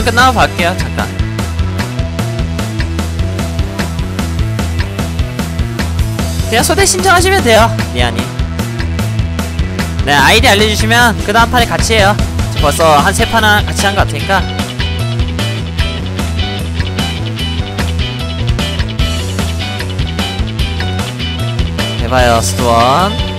전투만 끝나면 갈게요. 잠깐. 그냥 소대 신청하시면 돼요. 리안이 네 아이디 알려주시면 그 다음 판에 같이 해요. 저 벌써 한 세 판은 같이 한 것 같으니까. 해봐요 스트원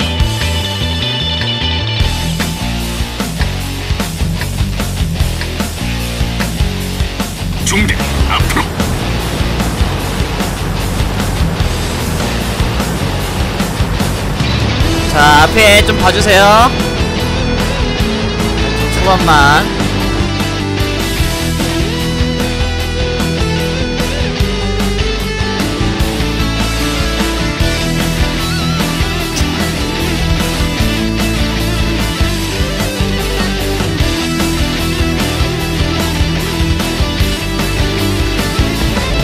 자 앞에 좀 봐주세요 초반만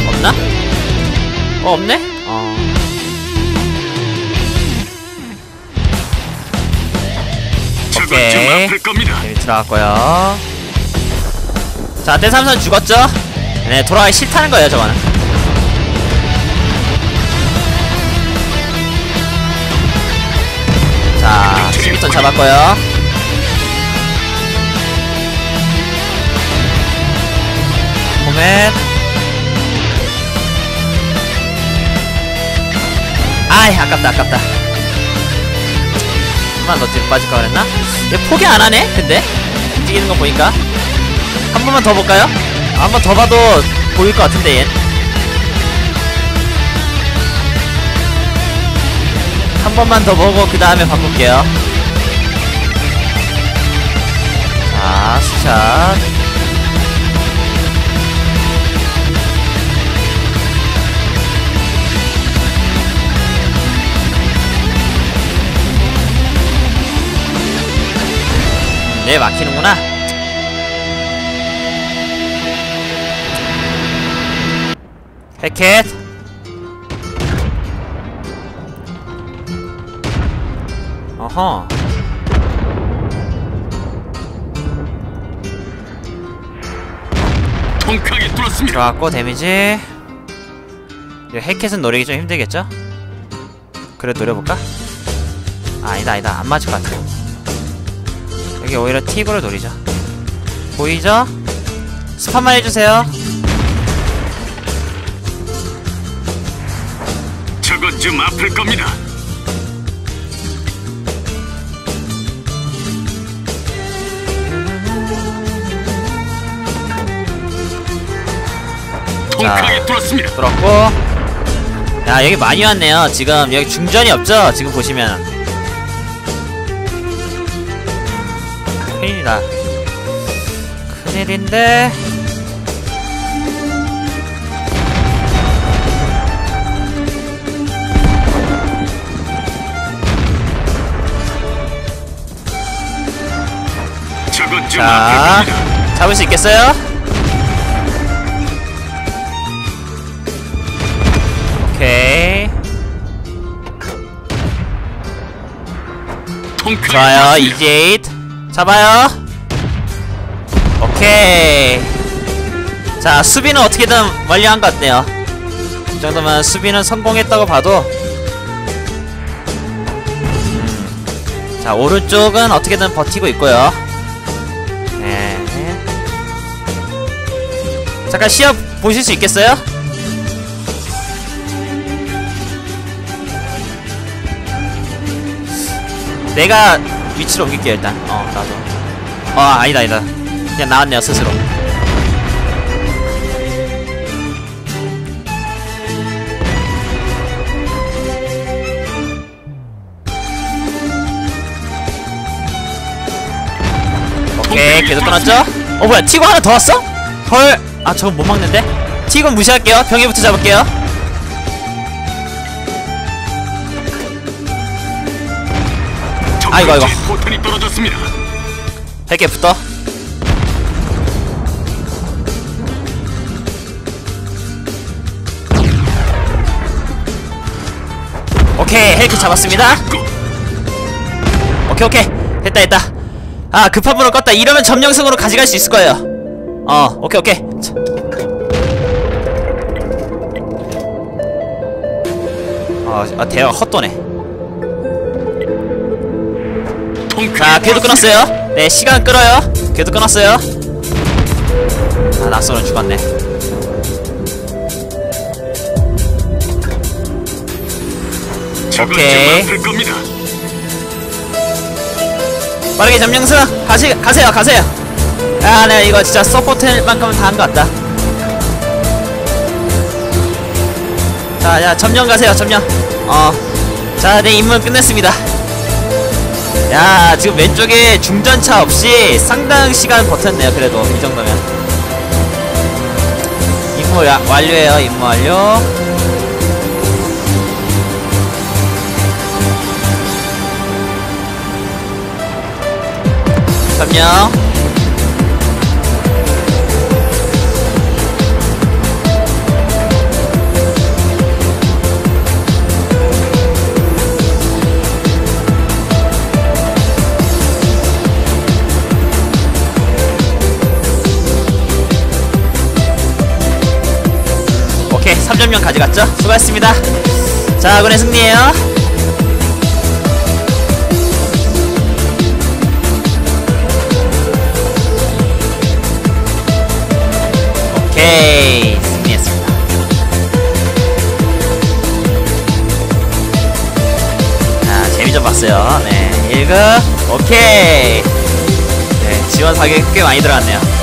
없나? 어 없네? 오케이. 아플 겁니다. 재미 들어갔고요 자 대삼선 죽었죠? 네 돌아가기 싫다는 거예요 저거는 자 스미턴 잡았고요 포맷 아이 아깝다 아깝다 한번 더 뒤로 빠질까 그랬나? 얘 포기 안 하네? 근데? 움직이는 거 보니까 한 번만 더 볼까요? 한 번 더 봐도 보일 것 같은데 얜. 한 번만 더 보고 그 다음에 바꿀게요 자 스샷 네 막히는구나 패켓 어허 통쾌하게 뚫었습니다. 들어갔고 데미지 이 해켓은 노리기 좀 힘들겠죠? 그래 노려볼까? 아, 아니다 아니다 안 맞을 것 같아 여기 오히려 팁으로 노리죠 보이죠? 스팟만 해주세요 저것 좀 아플 겁니다. 통쾌하게 뚫었습니다. 뚫었고 야 여기 많이 왔네요 지금 여기 중전이 없죠? 지금 보시면 큰일이다 큰일인데 자. 잡을 수 있겠어요? 오케이 좋아요. 이제잇 잡아요 오케이 자 수비는 어떻게든 완료한 것 같네요 이 정도면 수비는 성공했다고 봐도 음. 자 오른쪽은 어떻게든 버티고 있고요 네. 잠깐 시합 보실 수 있겠어요? 내가 위치로 옮길게요 일단. 어 나도. 어 아니다 아니다. 그냥 나왔네요 스스로. 오케이 계속 끊었죠? 어 뭐야 티거 하나 더 왔어? 헐아 저건 못 막는데? 티건 무시할게요. 병에부터 잡을게요 아이고, 아이고. 포탄이 떨어졌습니다. 100개 붙어. 오케이 헬크 잡았습니다. 오케이 오케이. 됐다 됐다. 아 급한 분을 껐다. 이러면 점령승으로 가져갈 수 있을 거예요. 어 오케이 오케이. 자. 어, 아 대화 헛도네 자 궤도 돌았습니다. 끊었어요. 네 시간 끌어요. 궤도 끊었어요. 아 낙서는 죽었네. 오케이. 빠르게 점령승. 가시, 가세요 가세요. 아 내가 이거 진짜 서포트할 만큼은 다 한 것 같다. 자야 점령 가세요 점령. 어자내 임무 끝냈습니다 야 지금 왼쪽에 중전차 없이 상당 시간 버텼네요 그래도. 이 정도면. 임무 야, 완료해요 임무 완료. 점령 가져갔죠? 수고하셨습니다. 자 이번에 승리해요. 오케이 승리했습니다. 자 재미 좀 봤어요. 네 1급. 오케이. 네 지원 사격이 꽤 많이 들어갔네요